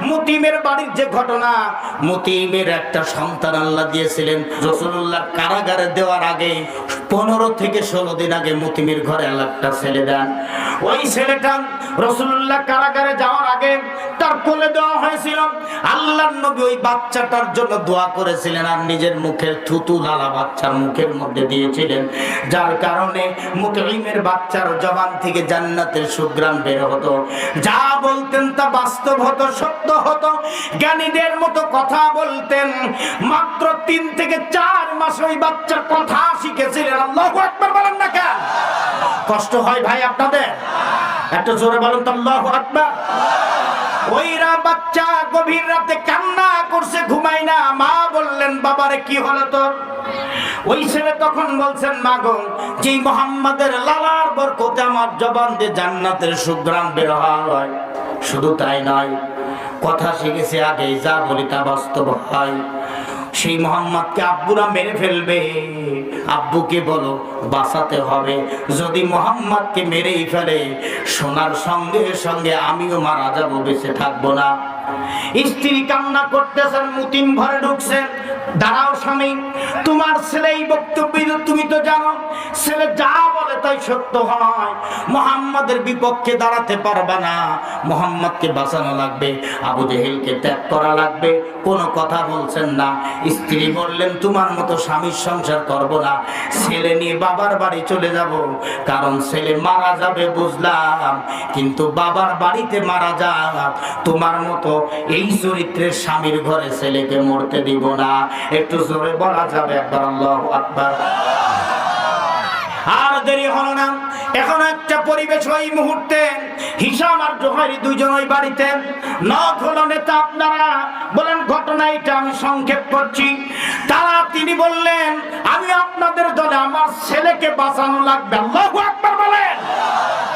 মুতিমের বাড়ির যে ঘটনা, মুতিমের একটা সন্তান আল্লাহ দিয়েছিলেন রসুল্লাহ কারাগারে দেওয়ার আগে, পনেরো থেকে ষোলো দিন আগে মুতিমের ঘরে একটা ছেলে দেন। ওই ছেলেটা রসুল্লাহ কারাগারে যাওয়ার আগে তার কোলে দেওয়া হয়েছিল। আল্লাহ নবী ওই বাচ্চাটার জন্য দোয়া করেছিলেন আর নিজের মুখের থুতু লালা বাচ্চার মুখের মধ্যে দিয়েছিলেন। যার কারণে মুতলিমের বাচ্চার জবান থেকে জান্নাতের সুগ্রাম বের হতো। যা বলতেন তা বাস্তব হতো, সত্য হতো। জ্ঞানীদের মতো কথা বলতেন। মাত্র তিন থেকে চার মাস ওই বাচ্চার কথা শিখেছিলেন। আল্লাহ একবার বলেন না কেন? কষ্ট হয় ভাই আপনাদের? একটু জোরে বলেন তো, আল্লাহ আকবার। ওইরা বাচ্চা গভীর রাতে কান্না করছে ঘুমাই না। মা বললেন, বাবারে, কি হলো ওই ছেলে তখন বলছেন, মা গো যে মোহাম্মদের লালার বরকতে আমার জবান দিয়ে জান্নাতের সুগ্রাম বের হয়। শুধু তাই নয়, কথা শিখেছে আগে যা বলি তা বাস্তব হয়। সেই মোহাম্মদকে আব্বুরা মেরে ফেলবে, আব্বুকে বলো বাঁচাতে হবে। যদি মোহাম্মদকে মেরেই ফেলে, সোনার সঙ্গে সঙ্গে আমিও মারা যাব, বেঁচে থাকব না। স্ত্রী কান্না করতেছেন, মুতিম ঘরে ঢুকছেন দাঁড়াও স্বামী, তোমার ছেলে এই বক্তব্য তুমি তো জানো। ছেলে যা বলে তাই সত্য হয়। মোহাম্মদের বিপক্ষে দাঁড়াতে পারবে না। মোহাম্মদকে বাঁচানো লাগবে, আবু জেহেলকে ত্যাগ করা লাগবে কোনো কথা বলছেন না। স্ত্রী বললেন, তোমার মতো স্বামীর সংসার করব না। ছেলে নিয়ে বাবার বাড়ি চলে যাব। কারণ ছেলে মারা যাবে, বুঝলাম। কিন্তু বাবার বাড়িতে মারা যাক। তোমার মতো এই চরিত্রের স্বামীর ঘরে ছেলেকে মরতে দিব না। একটু জোরে বলা যাবে একবার, আল্লাহ আর দেরি হলো না। এখন একটা পরিবেশ ওই মুহূর্তে হিসাম আর জোহারি দুইজন ওই বাড়িতে। নখ হলো নেতা আপনারা, বলেন ঘটনা এটা, আমি সংক্ষেপ করছি। তারা তিনি বললেন, আমি আপনাদের দলে আমার ছেলেকে বাঁচানো লাগবে। আল্লাহু আকবার বলেন।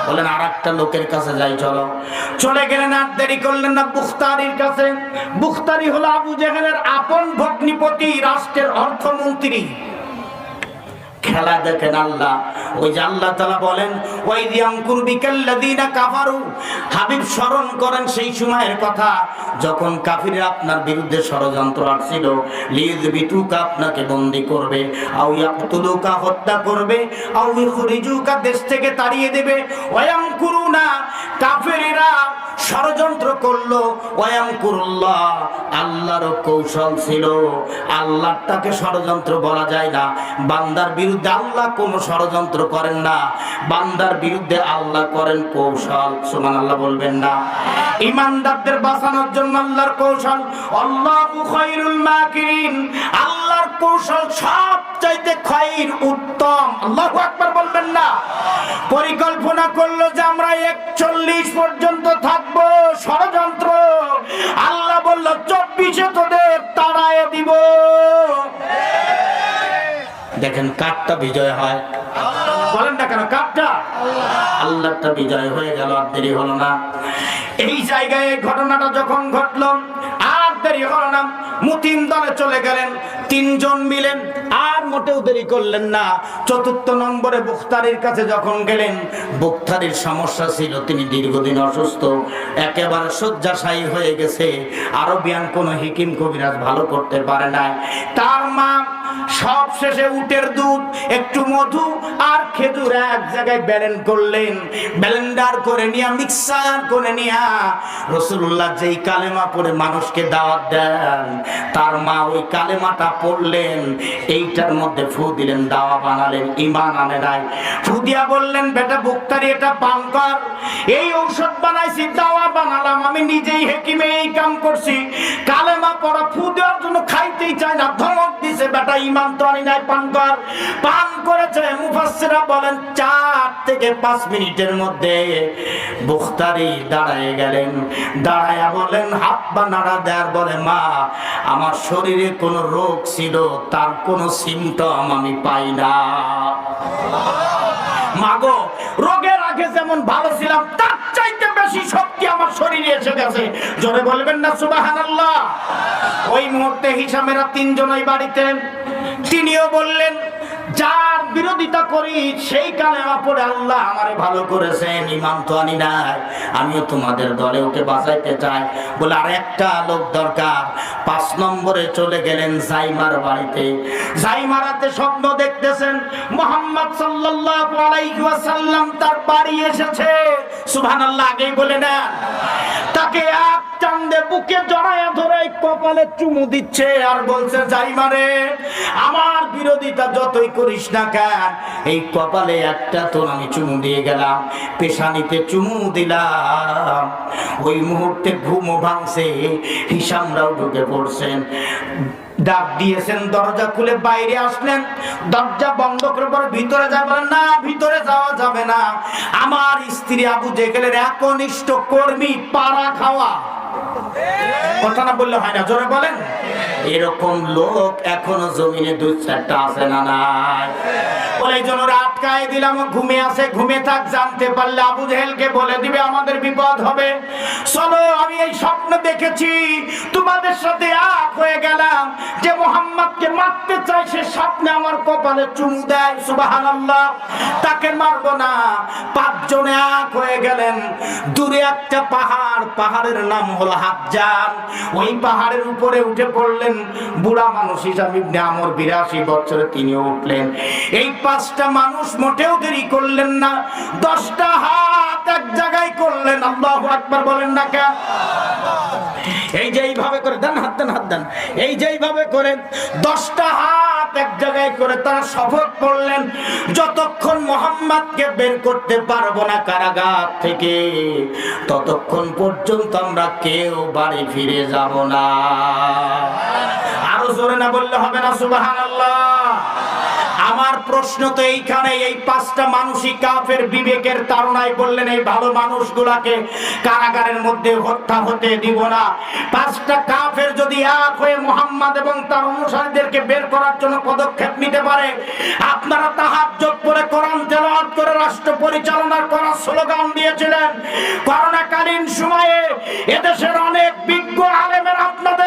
বলেন আর একটা লোকের কাছে যাই, চলো। চলে গেলেন আর দেরি করলেন না বুখতারির কাছে। বুখতারি হলো আবু জেহেলের আপন ভগ্নিপতি, রাষ্ট্রের অর্থমন্ত্রী। খেলা দেখেন আল্লাহ। ওই যে আল্লাহ তালা বলেন ওই দিয়ামকুর বিকাল্লাদিনা কাফারু। হাবিব স্মরণ করেন সেই সময়ের কথা, যখন কাফির আপনার বিরুদ্ধে ষড়যন্ত্র আসছিল লিজ বিতুকা আপনাকে বন্দি করবে আউ ইয়াকতুলুকা হত্যা করবে আউ ইখরিজুকা দেশ থেকে তাড়িয়ে দেবে। ওয়াম কুরুনা কাফেরেরা ষড়যন্ত্র করল ওয়াম কুরুল্লাহ আল্লাহর কৌশল ছিল। আল্লাহটাকে ষড়যন্ত্র বলা যায় না। বান্দার বিরুদ্ধে আল্লাহ কোনো ষড়যন্ত্র করেন না। বান্দার বিরুদ্ধে আল্লাহ করেন কৌশল। সুমান আল্লাহ বলবেন না। ইমানদারদের বাঁচানোর জন্য আল্লাহর কৌশল। আল্লাহু আল্লাহর কৌশল সব চাইতে খাইর উত্তম। আল্লাহু বলবেন না। পরিকল্পনা করল যে আমরা একচল্লিশ পর্যন্ত থাকব, ষড়যন্ত্র। আল্লাহ বলল, চব্বিশে তোদের তাড়ায় দিব। দেখেন, কাঠটা বিজয় হয়। বলেন না কেন, কাঠটা? আল্লাহটা বিজয় হয়ে গেল, আর দেরি হলো না। এই জায়গায় ঘটনাটা যখন ঘটলো, আর দেরি হলো না, মুতিম দলে চলে গেলেন। তিনজন মিলেন, আর মোটেও দেরি করলেন না। চতুর্থ নম্বরে বুখতারির কাছে যখন গেলেন, বুখতারির সমস্যা ছিল, তিনি দীর্ঘদিন অসুস্থ, একেবারে শয্যাশায়ী হয়ে গেছে। আরবিয়ান কোনো হিকিম কবিরাজ ভালো করতে পারে নাই। তার মা সব শেষে উটের দুধ, একটু মধু আর খেজুর এক জায়গায় ব্যালেন্ড করলেন। ব্যালেন্ডার করে নিয়া, মিক্সার করে নিয়া রসুল্লাহ যেই কালেমা পড়ে মানুষকে দাওয়াত দেন, তার মা ওই কালেমাটা পড়লেন, এইটার মধ্যে ফু দিলেন, দাওয়া বানালেন ইমান আনে নাই। ফু দিয়া বললেন, বেটা বুক্তারি, এটা পান কর। এই ঔষধ বানাইছি, দাওয়া বানালাম, আমি নিজেই হেকিমে এই কাম করছি। কালেমা পড়া, ফু দেওয়ার জন্য খাইতেই চায় না। ধমক দিছে, বেটা ইমান তো আনি নাই, পান কর। পান করেছে, মুফাসসিরা বলেন থেকে মিনিটের মধ্যে বুখতারি দাঁড়ায় গেলেন। দাঁড়ায়া বলেন নাড়া দেয়ার বলে, মা, আমার শরীরে কোনো রোগ ছিল, তার কোনো সিমটম আমি পাই না। মাগো রোগের আগে যেমন ভালো ছিলাম, তার চাইতে বেশি শক্তি আমার শরীরে এসে গেছে। জোরে বলবেন না সুবাহ ওই মুহূর্তে হিসামেরা তিনজন ওই বাড়িতে, তিনিও বললেন যার বিরোধিতা করি, সেই কালেমা পড়ে আল্লাহ আমারে ভালো করেছেন ইমান তো আনি নাই। আমিও তোমাদের দলে ওকে বাঁচাইতে চাই। বলে আর একটা লোক দরকার। পাঁচ নম্বরে চলে গেলেন জাইমার বাড়িতে। জাইমারাতে স্বপ্ন দেখতেছেন, মোহাম্মদ সাল্লাল্লাহু তার বাড়ি এসেছে। সুবহানাল্লাহ, আগেই বলে না তাকে এক চান্দে বুকে জড়ায়া ধরে কপালে চুমু দিচ্ছে আর বলছে, জাইমারে, আমার বিরোধিতা যতই করিস না কেন? এই কপালে একটা তোর আমি চুমু দিয়ে গেলাম, পেশানিতে চুমু দিলাম। ওই মুহূর্তে ঘুমও ভাঙছে, হিসামরাও ঢুকে পড়ছেন। ডাক দিয়েছেন, দরজা খুলে বাইরে আসলেন। দরজা বন্ধ করে পরে ভিতরে যাবেন না, ভিতরে যাওয়া যাবে না। আমার স্ত্রী আবু জেগেলের একনিষ্ঠ কর্মী পাড়া খাওয়া। কথা না বললে হয় না জোরে বলেন। এরকম লোক এখনও জমিনে দুই চারটা আছে না নাই? ওই জন্য আটকায় দিলাম ঘুমে আছে ঘুমে থাক জানতে পারলে আবু জেহেলকে বলে দিবে আমাদের বিপদ হবে। চলো আমি এই স্বপ্ন দেখেছি তোমাদের সাথে এক হয়ে গেলাম যে মোহাম্মদকে মারতে চাই সে স্বপ্নে আমার কপালে চুমু দেয় সুবহানাল্লাহ। তাকে মারবো না। পাঁচজনে এক হয়ে গেলেন। দূরে একটা পাহাড় পাহাড়ের নাম হলো হাফজান। ওই পাহাড়ের উপরে উঠে পড়লেন বুড়া মানুষ হিসাবে ইবনে আমর বিরাশি বছরে তিনিও উঠলেন। এই পাঁচটা মানুষ মোটেও দেরি করলেন না, দশটা হাত এক জায়গায় করলেন, আল্লাহ আকবার বলেন না কেন? এই যে এইভাবে করে দেন, হাত দেন হাত দেন। এই যে এইভাবে করে দশটা হাত এক জায়গায় করে তারা শপথ করলেন, যতক্ষণ মোহাম্মদকে বের করতে পারব না কারাগার থেকে, ততক্ষণ পর্যন্ত আমরা কেউ বাড়ি ফিরে যাব না। আরও জোরে না বললে হবে না সুবাহান আমার প্রশ্ন তো এইখানে, এই পাঁচটা মানুষই কাফের বিবেকের তারণায় বললেন, এই ভালো মানুষগুলাকে কারাগারের মধ্যে হত্যা হতে দিব না। পাঁচটা কাফের যদি এক হয়ে মোহাম্মদ এবং তার অনুসারীদেরকে বের করার জন্য পদক্ষেপ নিতে পারে, আপনারা তাহাজ্জুদ করে কোরআন তেলাওয়াত করে রাষ্ট্র পরিচালনার করার স্লোগান দিয়েছিলেন। করোনাকালীন সময়ে এদেশের অনেক বিজ্ঞ আলেমের আপনাদের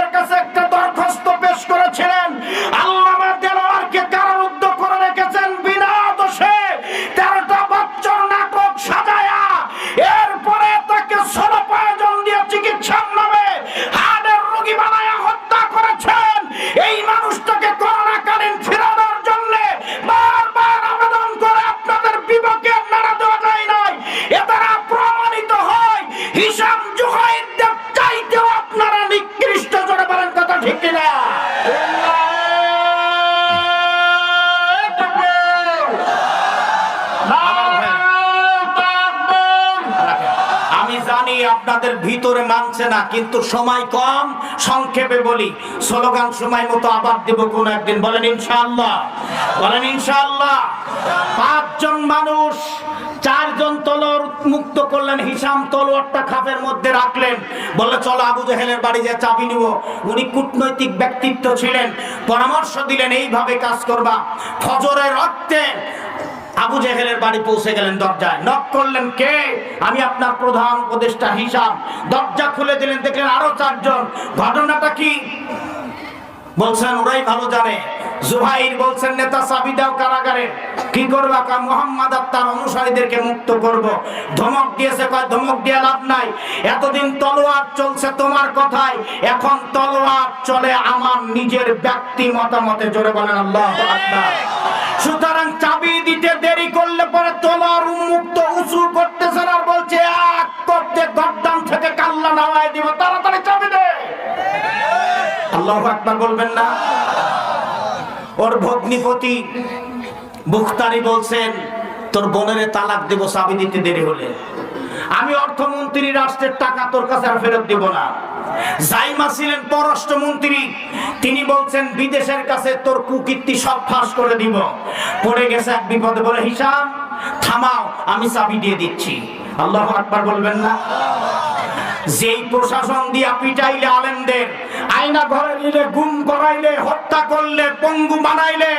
মানছে না, কিন্তু সময় কম, সংক্ষেপে বলি, স্লোগান সময় মতো আবার দেব কোন একদিন। বলেন ইনশাআল্লাহ বলেন ইনশাআল্লাহ। পাঁচজন মানুষ, চারজন তলোয়ার মুক্ত করলেন, হিসাম তলোয়ারটা খাপের মধ্যে রাখলেন। বলে চলো আবু জেহেলের বাড়ি যে চাবি নিব। উনি কূটনৈতিক ব্যক্তিত্ব ছিলেন, পরামর্শ দিলেন, এইভাবে কাজ করবা। ফজরের রক্তে আবু জেহেলের বাড়ি পৌঁছে গেলেন দরজায়। নক করলেন কে? আমি আপনার প্রধান উপদেষ্টা হিসাব। দরজা খুলে দিলেন, দেখলেন আরও চারজন। ঘটনাটা কি? বলছেন, ওরাই ভালো জানে। জুহাইর বলছেন, নেতা চাবি দাও কারাগারে। কি করবা? কা মোহাম্মদ আর তার অনুসারীদেরকে মুক্ত করব। ধমক দিয়েছে, কয়, ধমক দিয়ে লাভ নাই। এতদিন তলোয়ার চলছে তোমার কথায়। এখন তলোয়ার চলে আমার নিজের ব্যক্তি মতামতে। জোরে বলেন, আল্লাহ আকবার। সুতরাং চাবি দিতে দেরি করলে পরে তলোয়ার উন্মুক্ত উঁচু করতেছেন আর বলছে, এক করতে গদ্দাম থেকে কাল্লা নামায় দিব, তাড়াতাড়ি চাবি দে। আল্লাহ আকবার বলবেন না? ওর ভগ্নিপতি বুখতারি বলছেন, তোর বোনের তালাক দেব, চাবি দিতে দেরি হলে। আমি অর্থমন্ত্রী, রাষ্ট্রের টাকা তোর কাছে আর ফেরত দিব না। জাইমা ছিলেন পররাষ্ট্রমন্ত্রী। তিনি বলছেন, বিদেশের কাছে তোর কুকীর্তি সব ফাঁস করে দিব। পড়ে গেছে এক বিপদে বলে, হিসাব, থামাও, আমি চাবি দিয়ে দিচ্ছি। আল্লাহ আকবার বলবেন না? যেই প্রশাসন দিয়া পিটাইলে আলেমদের, আয়না ঘরে নিলে গুম করাইলে, হত্যা করলে, পঙ্গু বানাইলে,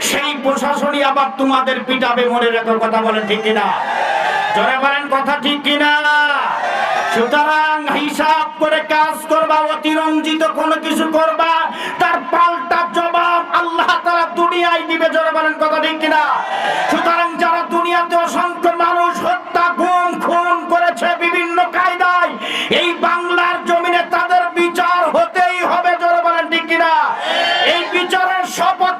সেই প্রশাসনই আবার তোমাদের পিটাবে মনে রেখার কথা বলে ঠিক কিনা? জোরে বলেন, কথা ঠিক কিনা? সুতরাং হিসাব করে কাজ করবা, অতিরঞ্জিত কোনো কিছু করবা, তার পাল্টা জবাব আল্লাহ তারা দুনিয়ায় দিবে, জোরে বলেন কথা ঠিক কিনা? সুতরাং যারা দুনিয়াতে অসংখ্য মানুষ হত্যা গুম খুন করেছে বিভিন্ন কায়দায়, এই বাংলার জমিনে তাদের বিচার হতেই হবে, জোরে বলেন ঠিক কিনা? এই বিচারের সপক্ষে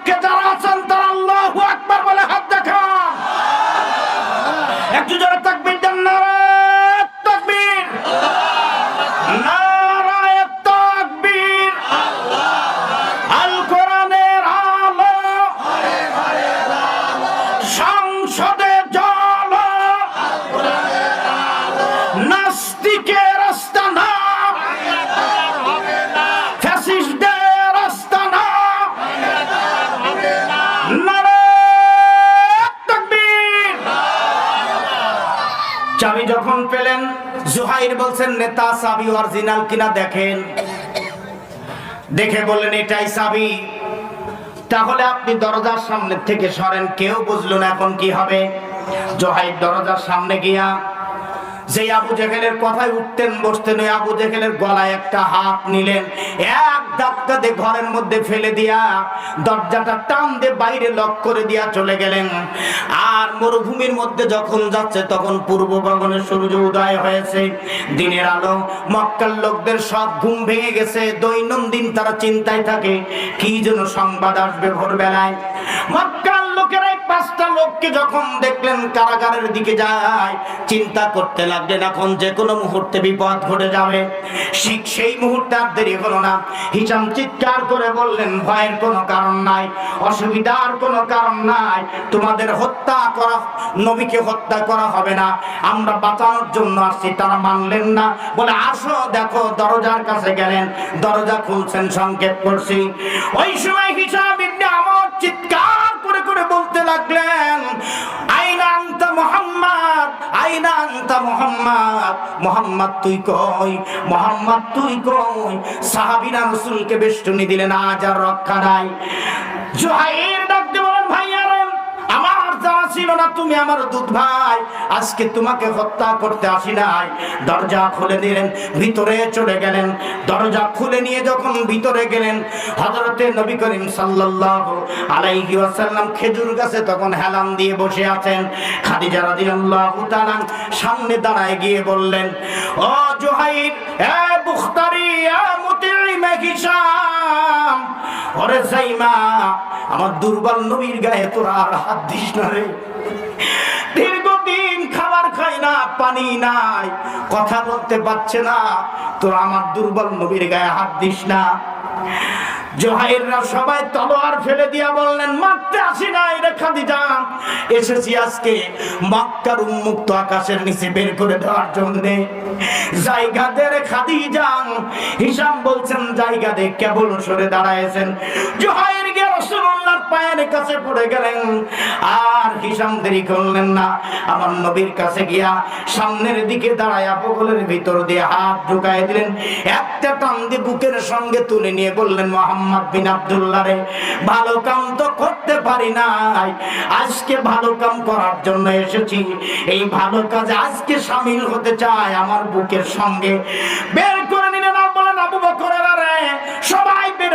জুহাইর বলছেন, নেতা চাবি অরিজিনাল কিনা দেখেন। দেখে বললেন, এটাই চাবি তাহলে আপনি দরজার সামনে থেকে সরেন, কেউ বুঝলো না এখন কি হবে। জোহাইর দরজার সামনে গিয়া যে আবু জেহেলের কথায় উঠতেন, বসতেন, ওই আবু জেহেলের গলায় একটা হাত নিলেন। এক ধাক্কা দিয়ে ঘরের মধ্যে ফেলে দিয়া দরজাটা টান দিয়ে বাইরে লক করে দিয়া চলে গেলেন। আর মরুভূমির মধ্যে যখন যাচ্ছে, তখন পূর্ব গগনে সূর্য উদয় হয়েছে। দিনের আলো, মক্কার লোকদের সব ঘুম ভেঙে গেছে। দৈনন্দিন তারা চিন্তায় থাকে, কি যেন সংবাদ আসবে ভোরবেলায়। মক্কার লোকেরাই পাঁচটা লোককে যখন দেখলেন, কারাগারের দিকে যায়, চিন্তা করতে লাগলেন এখন যে কোনো মুহূর্তে বিপদ ঘটে যাবে। ঠিক সেই মুহূর্তে আর দেরি হলো না। হিসাম চিৎকার করে বললেন, ভয়ের কোনো কারণ নাই, অসুবিধার কোনো কারণ নাই। তোমাদের হত্যা করা, নবীকে হত্যা করা হবে না। আমরা বাঁচানোর জন্য আসছি। তারা মানলেন না। বলে, আসো, দেখো, দরজার কাছে গেলেন। দরজা খুলছেন, সংকেত করছি ওই সময় হিসাব ইবনে আমর চিৎকার করে করে বলতে লাগলেন আনতা মোহাম্মদ মোহাম্মদ তুই কই? মোহাম্মদ তুই কই? সাহাবিনা রসুলকে বেষ্টনী দিলেন, আজ আর রক্ষা নাই। জুহাইর ছিল না তুমি আমার দুধ ভাই। আজকে তোমাকে হত্যা করতে আসি নাই। দরজা খুলে দিলেন ভিতরে চলে গেলেন। দরজা খুলে নিয়ে যখন ভিতরে গেলেন, হযরতে নবী করিম সাল্লাল্লাহু আলাইহি ওয়াসাল্লাম খেজুর গাছে তখন হেলান দিয়ে বসে আছেন। খাদিজা রাদিয়াল্লাহু তাআলা সামনে দাঁড়ায় গিয়ে বললেন, ও জুহাইর, এ বুখতারি, এ মুতিইমে ওরে সাইমা আমার দুর্বল নবীর গায়ে তোরা আর হাত দিস না রে। না, পানি নাই, কথা বলতে পারছে না। তোরা আমার দুর্বল নবীর গায়ে হাত দিস না। জোহাইররা সবাই তলোয়ার ফেলে দিয়া বললেন, মারতে আসি রে খাদিজা। এসেছি আজকে মক্কার উন্মুক্ত আকাশের নিচে বের করে দেওয়ার বলছেন, জায়গা দে, কেবল সরে দাঁড়ায়ছেন জোহাইর গিয়ে পায়ের কাছে পড়ে গেলেন। আর হিসাম দেরি করলেন না। আমার নবীর কাছে গিয়া সামনের দিকে বগলের ভিতর দিয়ে হাত ঢুকায় দিলেন। একটা টান বুকের সঙ্গে তুলে নিয়ে বললেন, মোহাম্মদ বিন আব্দুল্লাহ রে, ভালো কাম তো করতে পারি নাই। আজকে ভালো কাম করার জন্য এসেছি। এই ভালো কাজে আজকে সামিল হতে চাই আমার বুকের সঙ্গে। বের করে নিলেন বলেন আবু বকরের রে সবাই বের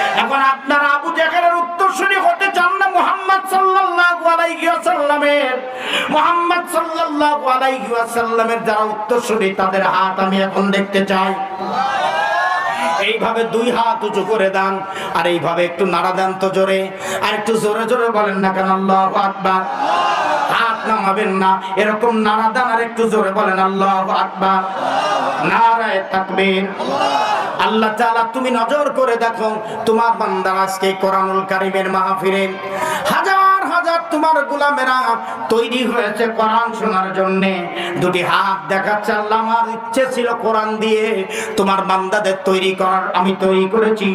এখন আপনারা আবু জেগেলের উত্তরসরী হতে চান না মুহাম্মদ সাল্লাল্লাহু আলাইহি ওয়াসাল্লামের। মুহাম্মদ সাল্লাল্লাহু আলাইহি ওয়াসাল্লামের যারা উত্তরসূরি, তাদের হাত আমি এখন দেখতে চাই। এইভাবে দুই হাত উঁচু করে দেন, আর এইভাবে একটু নাড়া দেন তো জোরে। আর একটু জোরে জোরে বলেন না কেন, আল্লাহ আকবার। হাত নামাবেন না, এরকম নাড়া দেন আর একটু জোরে বলেন, আল্লাহ আকবার। নারায় তাকবীর। আল্লাহ তাআলা তুমি নজর করে দেখো তোমার বান্দার আজকে কোরআনুল কারিমের মাহফিলে হাজার তোমার গোলামেরা তৈরি হয়েছে কোরআন শোনার জন্য। দুটি হাত দেখাচ্ছে আল্লাহ, আমার ইচ্ছে ছিল কোরআন দিয়ে তোমার বান্দাদের তৈরি করার, আমি তৈরি করেছি।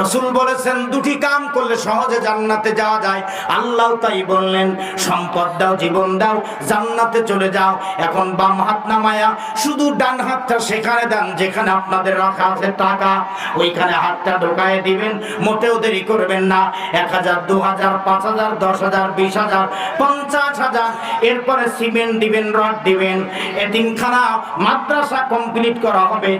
রসুল বলেছেন, দুটি কাম করলে সহজে জান্নাতে যাওয়া যায়। আল্লাহ তাই বললেন, সম্পদ দাও, জীবন দাও, জান্নাতে চলে যাও। এখন বাম হাত নামায়া শুধু ডান হাতটা সেখানে দেন, যেখানে আপনাদের রাখা আছে টাকা। ওইখানে হাতটা ঢোকায় দিবেন, মোটেও দেরি করবেন না। এক হাজার, দু হাজার, পাঁচ হাজার, দশ হাজার, বিশ হাজার পঞ্চাশ হাজার। এরপরে সিমেন্ট দিবেন রড দিবেন। এতিমখানা মাদ্রাসা কমপ্লিট করা হবে।